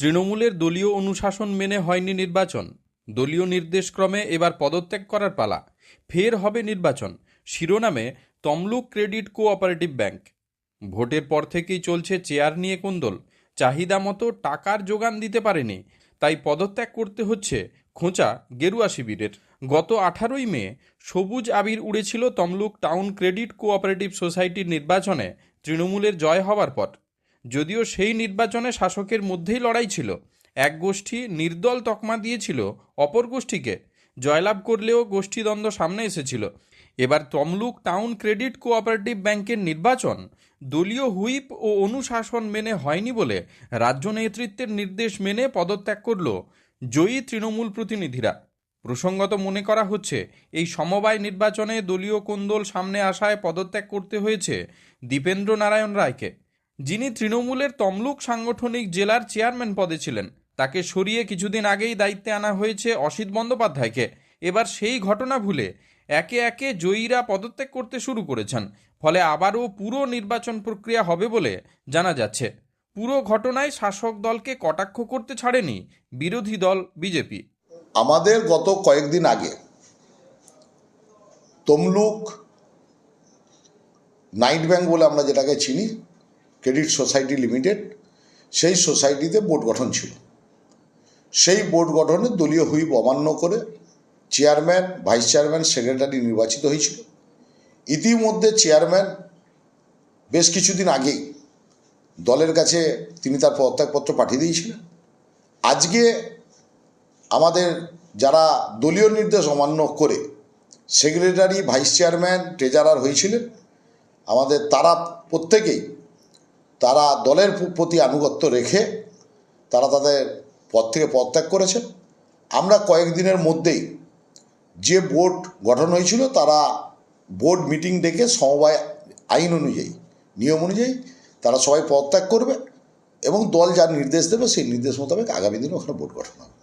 তৃণমূলের দলীয় অনুশাসন মেনে হয়নি নির্বাচন। দলীয় নির্দেশক্রমে এবার পদত্যাগ করার পালা। ফের হবে নির্বাচন। শিরোনামে তমলুক ক্রেডিট কোঅপারেটিভ ব্যাংক। ভোটের পর থেকেই চলছে চেয়ার নিয়ে কোন্দল। চাহিদা মতো টাকার যোগান দিতে পারেনি। তাই পদত্যাগ করতে হচ্ছে খোঁচা গেরুয়া শিবিরের। গত আঠারোই মে সবুজ আবির উড়েছিল তমলুক টাউন ক্রেডিট কোঅপারেটিভ সোসাইটির নির্বাচনে। তৃণমূলের জয় হওয়ার পর যদিও সেই নির্বাচনে শাসকের মধ্যেই লড়াই ছিল। এক গোষ্ঠী নির্দল তকমা দিয়েছিল অপর গোষ্ঠীকে। জয়লাভ করলেও গোষ্ঠীদ্বন্দ্ব সামনে এসেছিল। এবার তমলুক টাউন ক্রেডিট কোঅপারেটিভ ব্যাংকের নির্বাচন দলীয় হুইপ ও অনুশাসন মেনে হয়নি বলে রাজ্য নেতৃত্বের নির্দেশ মেনে পদত্যাগ করল জয়ী তৃণমূল প্রতিনিধিরা। প্রসঙ্গত মনে করা হচ্ছে, এই সমবায় নির্বাচনে দলীয় কোন্দল সামনে আসায় পদত্যাগ করতে হয়েছে দীপেন্দ্র নারায়ণ রায়কে। যিনি তৃণমূলের তমলুক সাংগঠনিক জেলার চেয়ারম্যান পদে ছিলেন। তাকে সরিয়ে কিছুদিন আগেই দায়িত্বে আনা হয়েছে অসিত বন্দ্যোপাধ্যায়কে। এবার সেই ঘটনা ভুলে একে একে জয়ীরা পদত্যাগ করতে শুরু করেছেন। ফলে আবারও পুরো নির্বাচন প্রক্রিয়া হবে বলে জানা যাচ্ছে। পুরো ঘটনায় শাসক দলকে কটাক্ষ করতে ছাড়েনি বিরোধী দল বিজেপি। আমাদের গত কয়েকদিন আগে তমলুক নাইট ব্যাংক বলে আমরা যেটাকে চিনি ক্রেডিট সোসাইটি লিমিটেড, সেই সোসাইটিতে বোর্ড গঠন ছিল। সেই বোর্ড গঠনে দলীয় হুইপ অমান্য করে চেয়ারম্যান, ভাইস চেয়ারম্যান, সেক্রেটারি নির্বাচিত হয়েছিল। ইতিমধ্যে চেয়ারম্যান বেশ কিছুদিন আগেই দলের কাছে তিনি তার পদত্যাগপত্র পাঠিয়ে দিয়েছিলেন। আজকে আমাদের যারা দলীয় নির্দেশ অমান্য করে সেক্রেটারি, ভাইস চেয়ারম্যান, ট্রেজারার হয়েছিলেন, আমাদের তারা প্রত্যেকেই তারা দলের প্রতি আনুগত্য রেখে তারা তাদের পদ থেকে পদত্যাগ করেছেন আমরা কয়েকদিনের মধ্যেই যে বোর্ড গঠন হয়েছিল তারা বোর্ড মিটিং ডেকে সমবায় আইন অনুযায়ী নিয়ম অনুযায়ী তারা সবাই পদত্যাগ করবে এবং দল যার নির্দেশ দেবে সেই নির্দেশ মোতাবেক আগামী দিনে ওখানে বোর্ড গঠন হবে।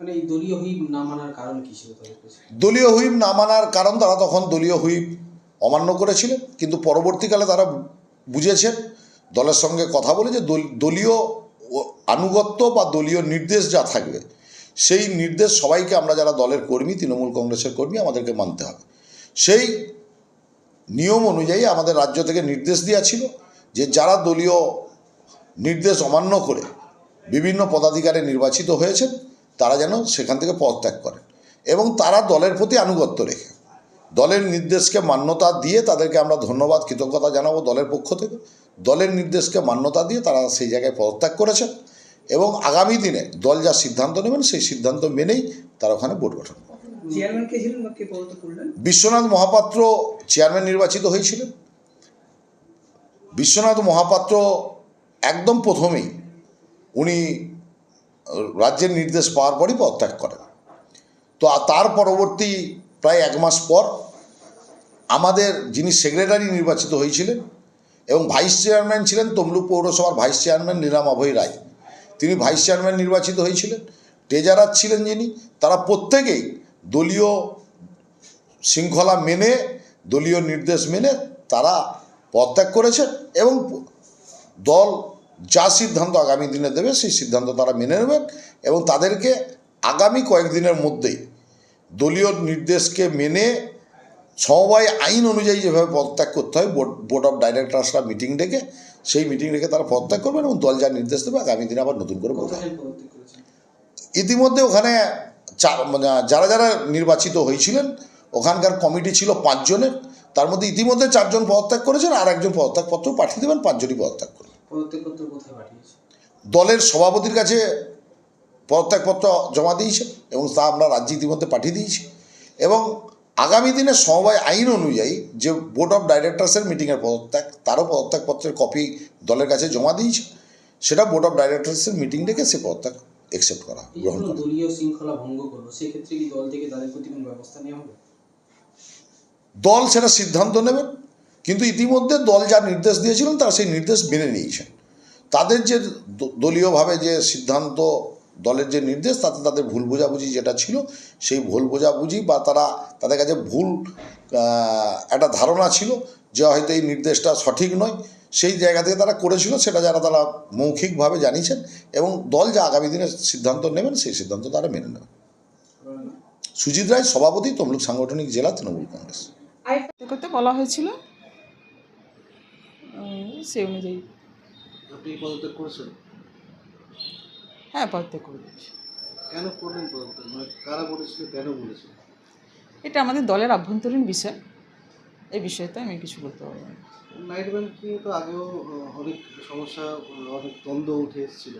মানে দলীয় হুইপ না মানার কারণ কি ছিল তাদের কাছে? দলীয় হুইপ না মানার কারণ তারা তখন দলীয় হুইপ অমান্য করেছিলেন কিন্তু পরবর্তীকালে তারা বুঝেছেন? দলের সঙ্গে কথা বলে যে দলীয় আনুগত্য বা দলীয় নির্দেশ যা থাকবে, সেই নির্দেশ সবাইকে আমরা যারা দলের কর্মী, তৃণমূল কংগ্রেসের কর্মী, আমাদেরকে মানতে হবে। সেই নিয়ম অনুযায়ী আমাদের রাজ্য থেকে নির্দেশ দেওয়া ছিল যে যারা দলীয় নির্দেশ অমান্য করে বিভিন্ন পদাধিকারে নির্বাচিত হয়েছেন, তারা যেন সেখান থেকে পদত্যাগ করেন এবং তারা দলের প্রতি আনুগত্য রেখে। দলের নির্দেশকে মান্যতা দিয়ে তাদেরকে আমরা ধন্যবাদ কৃতজ্ঞতা জানাব দলের পক্ষ থেকে। দলের নির্দেশকে মান্যতা দিয়ে তারা সেই জায়গায় পদত্যাগ করেছেন এবং আগামী দিনে দল যা সিদ্ধান্ত নেবেন সেই সিদ্ধান্ত মেনেই তারা ওখানে বোর্ড গঠন বিশ্বনাথ মহাপাত্র চেয়ারম্যান নির্বাচিত হয়েছিলেন। বিশ্বনাথ মহাপাত্র একদম প্রথমেই উনি রাজ্যের নির্দেশ পাওয়ার পরই পদত্যাগ করেন। তো তার পরবর্তী প্রায় এক মাস পর আমাদের যিনি সেক্রেটারি নির্বাচিত হয়েছিলেন এবং ভাইস চেয়ারম্যান ছিলেন তমলুক পৌরসভার ভাইস চেয়ারম্যান নীলাম অভয় রায়। তিনি ভাইস চেয়ারম্যান নির্বাচিত হয়েছিলেন। ট্রেজারার ছিলেন যিনি। তারা প্রত্যেকেই দলীয় শৃঙ্খলা মেনে, দলীয় নির্দেশ মেনে তারা পদত্যাগ করেছেন এবং দল যা সিদ্ধান্ত আগামী দিনে দেবে, সেই সিদ্ধান্ত তারা মেনে নেবেন এবং তাদেরকে আগামী কয়েকদিনের মধ্যেই দলীয় নির্দেশকে মেনে সমবায় আইন অনুযায়ী যেভাবে পদত্যাগ করতে হয় বোর্ড বোর্ড অফ ডাইরেক্টরসরা মিটিং ডেকে সেই মিটিং ডেকে তারা পদত্যাগ করবেন এবং দল যা নির্দেশ দেবে আগামী দিনে আবার নতুন করে বলতে ইতিমধ্যে ওখানে মানে যারা যারা নির্বাচিত হয়েছিলেন ওখানকার কমিটি ছিল পাঁচজনের তার মধ্যে ইতিমধ্যে চারজন পদত্যাগ করেছেন আর একজন পদত্যাগপত্র পাঠিয়ে দেবেন পাঁচজনই পদত্যাগ করবেন। দলের সভাপতির কাছে পদত্যাগপত্র জমা দিয়েছে এবং তা আমরা রাজ্যে ইতিমধ্যে পাঠিয়ে দিয়েছি। এবং আগামী দিনে সমবায় আইন অনুযায়ী যে বোর্ড অফ ডাইরেক্টরসের মিটিংয়ের পদত্যাগ তারও পদত্যাগপত্রের কপি দলের কাছে জমা দিয়েছে সেটা বোর্ড অফ ডাইরেক্টরসের মিটিং ডেকে সে পদত্যাগ একসেপ্ট করা গ্রহণ করা। দলীয় শৃঙ্খলা ভঙ্গ করল সেক্ষেত্রে কি দল থেকে তাদের প্রতি কোনো ব্যবস্থা নেওয়া হবে? দল সেটা সিদ্ধান্ত নেবেন কিন্তু ইতিমধ্যে দল যা নির্দেশ দিয়েছিলেন তারা সেই নির্দেশ মেনে নিয়েছেন তাদের যে দলীয়ভাবে যে সিদ্ধান্ত দলের যে নির্দেশ তাতে তাদের ভুল বোঝাবুঝি যেটা ছিল সেই ভুল বোঝাবুঝি বা তারা তাদের কাছে ভুল একটা ধারণা ছিল যে হয়তো এই নির্দেশটা সঠিক নয়। সেই জায়গা থেকে তারা করেছিল সেটা যারা তারা মৌখিকভাবে জানিয়েছেন এবং দল যা আগামী দিনে সিদ্ধান্ত নেবেন সেই সিদ্ধান্ত তারা মেনে নেবে। সুজিত রায় সভাপতি তমলুক সাংগঠনিক জেলা তৃণমূল কংগ্রেস। করতে বলা হয়েছিল সেই অনুযায়ী। আপনি পদত্যাগ করেছেন? হ্যাঁ পদত্যাগ করে দিয়েছি কেন করলেন পদত্যাগ মানে কারা বলেছিল কেন বলেছিল? এটা আমাদের দলের আভ্যন্তরীণ বিষয়। এই বিষয়তে আমি কিছু বলতে পারব না। নাইট ব্যাংকিং তো আগেও অনেক সমস্যা অনেক দ্বন্দ্ব উঠে এসেছিল।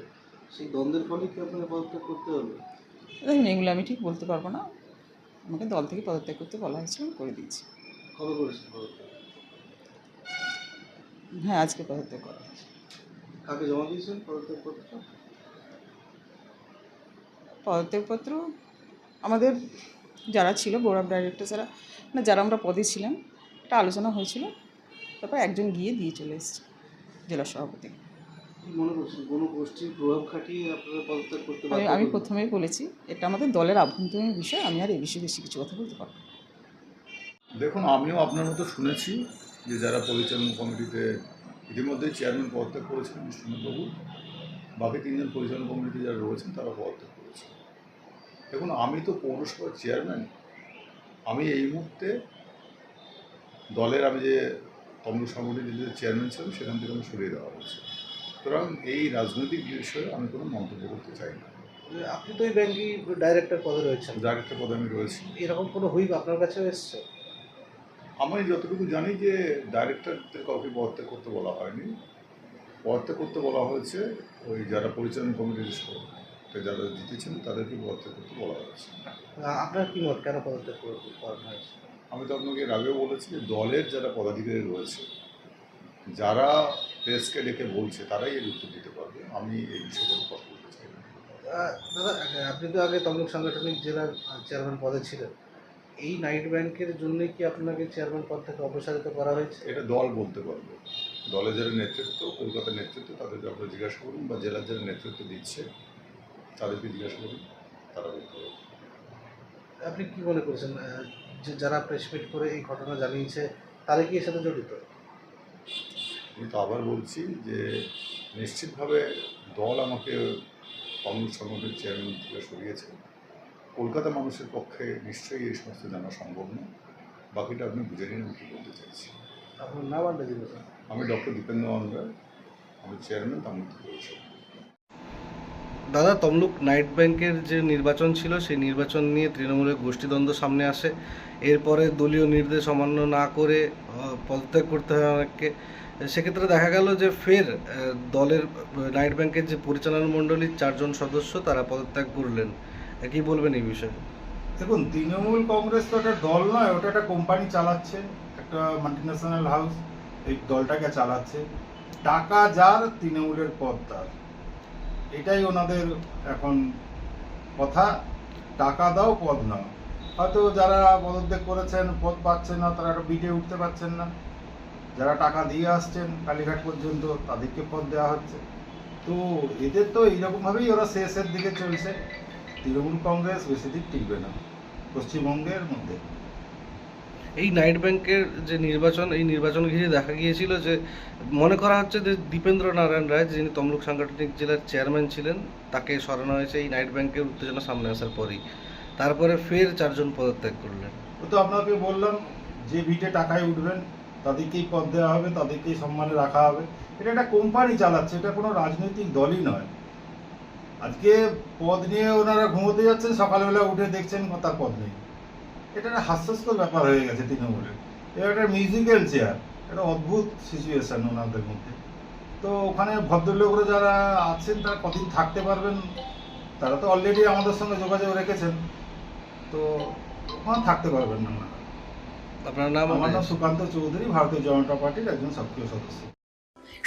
সেই দ্বন্দ্বের ফলে কি আপনাকে পদত্যাগ করতে হলো দেখুন এগুলো আমি ঠিক বলতে পারব না। আমাকে দল থেকে পদত্যাগ করতে বলা হয়েছিল আমি করে দিয়েছি। কবে করেছেন হ্যাঁ আজকে পদত্যাগ করা হয়েছে। কাকে জমা দিয়েছেন পদত্যাগ পত্র? পদত্যাগপত্র আমাদের যারা ছিল বোর্ড অফ ডাইরেক্টর যারা মানে যারা আমরা পদে ছিলাম একটা আলোচনা হয়েছিল তারপর একজন গিয়ে দিয়ে চলে এসেছে জেলা সভাপতি। মনে আমি আমি প্রথমেই বলেছি এটা আমাদের দলের আভ্যন্তরীণ বিষয় আমি আর এই বিষয়ে বেশি কিছু কথা বলতে পারব দেখুন আমিও আপনার মতো শুনেছি যে যারা পরিচালনা কমিটিতে ইতিমধ্যে চেয়ারম্যান পদত্যাগ করেছেন বিষ্ণুবাবু। বাকি তিনজন পরিচালনা কমিটিতে যারা রয়েছেন তারা পদত্যাগ দেখুন আমি তো পৌরসভার চেয়ারম্যান। আমি এই মুহূর্তে দলের আমি যে তমলুক সংগঠনের যে চেয়ারম্যান ছিলাম সেখান থেকে আমি সরিয়ে দেওয়া হয়েছে। সুতরাং এই রাজনৈতিক বিষয়ে আমি কোনো মন্তব্য করতে চাই না। আপনি তো এই ব্যাংকে ডাইরেক্টর পদে রয়েছেন। ডাইরেক্টর পদে আমি রয়েছি। এরকম কোনো হুইপ আপনার কাছেও এসছে? আমি যতটুকু জানি যে ডাইরেক্টরদের কাউকে পদত্যাগ করতে বলা হয়নি। পদত্যাগ করতে বলা হয়েছে ওই যারা পরিচালনা কমিটির সভাপতি, যারা জিতেছেন তাদেরকে পদত্যাগ করতে বলা হয়েছে। আপনার কি মত? কেন পদত্যাগ করে- করানো হয়েছে আমি তো আপনাকে এর আগেও বলেছি যে দলের যারা পদাধিকারী রয়েছে যারা প্রেসকে ডেকে বলছে তারাই এর উত্তর দিতে পারবে। আমি এই বিষয়ে কোনো কথা বলতে চাই দাদা আপনি তো আগে তমলুক সাংগঠনিক জেলার চেয়ারম্যান পদে ছিলেন। এই নাইট ব্যাংকের জন্য কি আপনাকে চেয়ারম্যান পদ থেকে অপসারিত করা হয়েছে? এটা দল বলতে পারবে। দলের যারা নেতৃত্ব কলকাতার নেতৃত্ব তাদেরকে আপনারা জিজ্ঞাসা করুন বা জেলার যারা নেতৃত্ব দিচ্ছে তাদেরকে জিজ্ঞাসা করুন তারা বলতে পারবে। আপনি কি মনে করছেন যে যারা প্রেস মিট করে এই ঘটনা জানিয়েছে তারা কি এর সাথে জড়িত? আমি তো আবার বলছি যে নিশ্চিতভাবে দল আমাকে কংগ্রেস সংগঠনের চেয়ারম্যান থেকে সরিয়েছে। কলকাতা মানুষের পক্ষে নিশ্চয়ই এই সমস্ত জানা সম্ভব নয়। বাকিটা আপনি বুঝে নিন আমি কী বলতে চাইছি। আপনার নাম আন্দাজ আমি ডক্টর দীপেন্দ্র মন্ডল আমি চেয়ারম্যান তামিল পরিষদ দাদা, তমলুক নাইট ব্যাংকের যে নির্বাচন ছিল, সেই নির্বাচন নিয়ে তৃণমূলের গোষ্ঠীদ্বন্দ্ব সামনে আসে। এরপরে দলীয় নির্দেশ অমান্য না করে পদত্যাগ করতে হয় অনেককে। সেক্ষেত্রে দেখা গেল যে ফের দলের নাইট ব্যাংকের যে পরিচালনা মণ্ডলীর চারজন সদস্য, তারা পদত্যাগ করলেন। কি বলবেন এই বিষয়ে? দেখুন, তৃণমূল কংগ্রেস তো একটা দল নয়, ওটা একটা কোম্পানি চালাচ্ছে, একটা মাল্টিন্যাশনাল হাউস এই দলটাকে চালাচ্ছে। টাকা যার, তৃণমূলের পদ তার। এটাই ওনাদের এখন কথা। টাকা দাও, পদ নাও। হয়তো যারা পদত্যাগ করেছেন, পদ পাচ্ছেন না, তারা বিটে উঠতে পারছেন না। যারা টাকা দিয়ে আসছেন, কালীঘাট পর্যন্ত, তাদেরকে পদ দেওয়া হচ্ছে। তো এদের তো এইরকমভাবেই ওরা শেষের দিকে চলছে। তৃণমূল কংগ্রেস বেশি দিন টিকবে না। পশ্চিমবঙ্গের মধ্যে। এই নাইট ব্যাংকের যে নির্বাচন, এই নির্বাচন ঘিরে দেখা গিয়েছিল যে মনে করা হচ্ছে যে দীপেন্দ্র নারায়ণ রায়, যিনি তমলুক সাংগঠনিক জেলার চেয়ারম্যান ছিলেন, তাকে সরানো হয়েছে এই নাইট ব্যাংকের উত্তেজনা সামনে আসার পরেই। তারপরে ফের চারজন পদত্যাগ করলেন। তো আপনাকে বললাম, যে ভিটে টাকায় উঠবেন, তাদেরকেই পদ দেওয়া হবে, তাদেরকেই সম্মানে রাখা হবে। এটা একটা কোম্পানি চালাচ্ছে, এটা কোনো রাজনৈতিক দলই নয়। আজকে পদ নিয়ে ওনারা ঘুমোতে যাচ্ছেন, সকালবেলা উঠে দেখছেন তার পদ নেই। এটা একটা হাস্যাস্পদ ব্যাপার হয়ে গেছে তৃণমূলের। এটা একটা মিউজিক্যাল চেয়ার একটা অদ্ভুত সিচুয়েশন ওনাদের মধ্যে। তো ওখানে ভদ্রলোকরা যারা আছেন তারা কদিন থাকতে পারবেন? তারা তো অলরেডি আমাদের সঙ্গে যোগাযোগ রেখেছেন। তো ওখানে থাকতে পারবেন না আপনার নাম আমার নাম সুকান্ত চৌধুরী ভারতীয় জনতা পার্টির একজন সক্রিয় সদস্য।